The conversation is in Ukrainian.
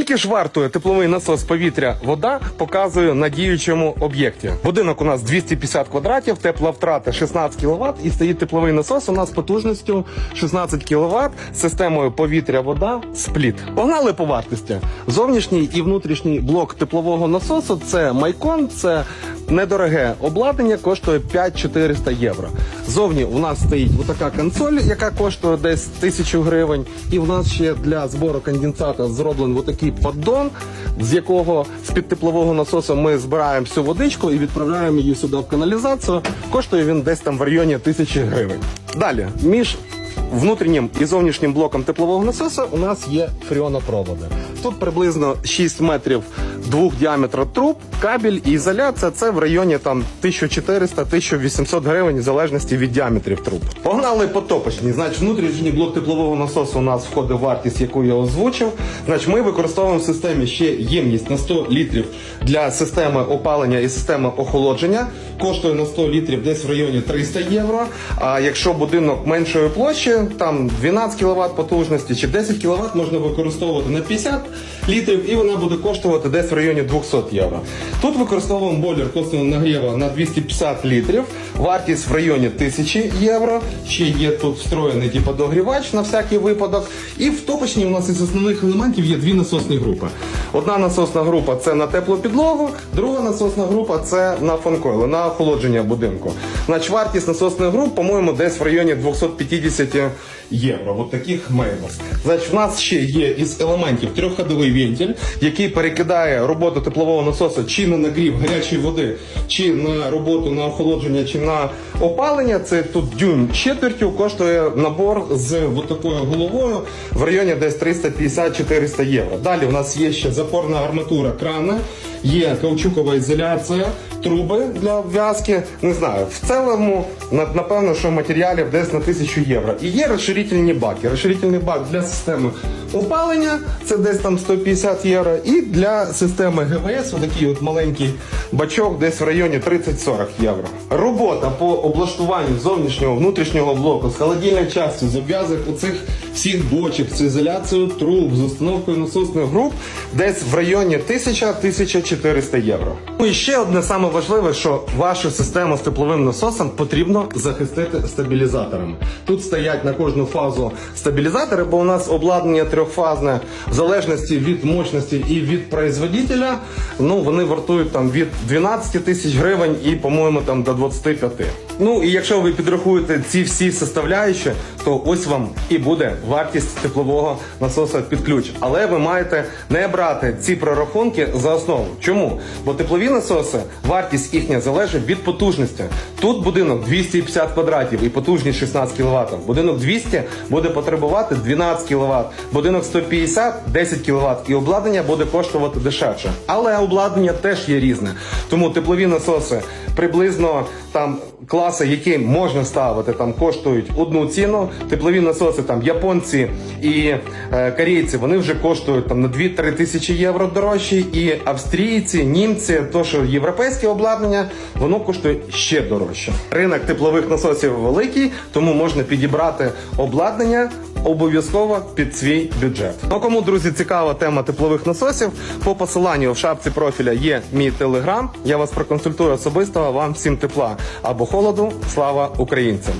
Скільки ж вартує тепловий насос повітря вода, показую на діючому об'єкті. Будинок у нас 250 квадратів, тепла втрата 16 кВт і стоїть тепловий насос у нас потужністю 16 кВт з системою повітря вода спліт. Погнали по вартості. Зовнішній і внутрішній блок теплового насосу це майкон, це недороге обладнання, коштує 5400 євро. Зовні у нас стоїть отака консоль, яка коштує десь 1000 гривень. І в нас ще для збору конденсата зроблений отакий поддон, з якого з-під теплового насосу ми збираємо всю водичку і відправляємо її сюди в каналізацію. Коштує він десь там в районі 1000 гривень. Далі, між внутрішнім і зовнішнім блоком теплового насосу у нас є фріонопроводи. Тут приблизно 6 метрів двох діаметра труб, кабель і ізоляція. Це в районі там 1400-1800 гривень, в залежності від діаметрів труб. Погнали по топочній. Значить, внутрішній блок теплового насосу у нас входить вартість, яку я озвучив. Значить, ми використовуємо в системі ще ємність на 100 літрів для системи опалення і системи охолодження. Коштує на 100 літрів десь в районі 300 євро. А якщо будинок меншої площі, там 12 кВт потужності чи 10 кВт можна використовувати на 50 літрів, і вона буде коштувати десь в районі 200 євро. Тут використовуємо бойлер косного нагріву на 250 літрів, вартість в районі 1000 євро. Ще є тут встроєний типу, догрівач на всякий випадок. І в топочній у нас із основних елементів є дві насосні групи. Одна насосна група це на теплу підлогу, друга насосна група це на фанкойли, на охолодження будинку. Значить, вартість насосних груп, по-моєму, десь в районі 250 євро. От таких мейбас. Значить, в нас ще є із елементів трьохходовий вентиль, який перекидає роботу теплового насосу чи на нагрів гарячої води, чи на роботу на охолодження, чи на опалення. Це тут дюйм четвертю коштує набор з такою головою в районі десь 350-400 євро. Далі у нас є ще запорна арматура крана, є каучукова ізоляція, труби для в'язки. Не знаю, в цілому напевно, що матеріалів десь на 1000 євро. І є розширительні баки. Розширительний бак для системи опалення це десь там 150 євро. І для системи ГВС отакий от маленький бачок десь в районі 30-40 євро. Робота по облаштуванню зовнішнього внутрішнього блоку з холодильною частю, з обв'язок оцих всіх бочок, з ізоляцією труб, з установкою насосних груп десь в районі 1000-1400 євро. Ну і ще одне саме важливе, що вашу систему з тепловим насосом потрібно захистити стабілізаторами. Тут стоять на кожну фазу стабілізатори, бо у нас обладнання трьохфазне в залежності від мощності і від производителя. Ну вони вартують там від 12 тисяч гривень і, по-моєму, там до 25. Ну і якщо ви підрахуєте ці всі составляючі, то ось вам і буде вартість теплового насоса під ключ. Але ви маєте не брати ці прорахунки за основу. Чому? Бо теплові насоси, вартість їхня залежить від потужності. Тут будинок 250 квадратів і потужність 16 кВт. Будинок 200 буде потребувати 12 кВт. Будинок 150 10 кВт. І обладнання буде коштувати дешевше. Але обладнання теж є різне. Тому теплові насоси приблизно там класи, які можна ставити, там коштують одну ціну. Теплові насоси, там японці і е, корейці, вони вже коштують там на 2-3 тисячі євро дорожчі. І австрійці, німці, то що європейське обладнання, воно коштує ще дорожче. Ринок теплових насосів великий, тому можна підібрати обладнання. Обов'язково під свій бюджет. Ну кому друзі цікава тема теплових насосів, по посиланню в шапці профіля є мій телеграм. Я вас проконсультую особисто. Вам всім тепла або холоду. Слава українцям!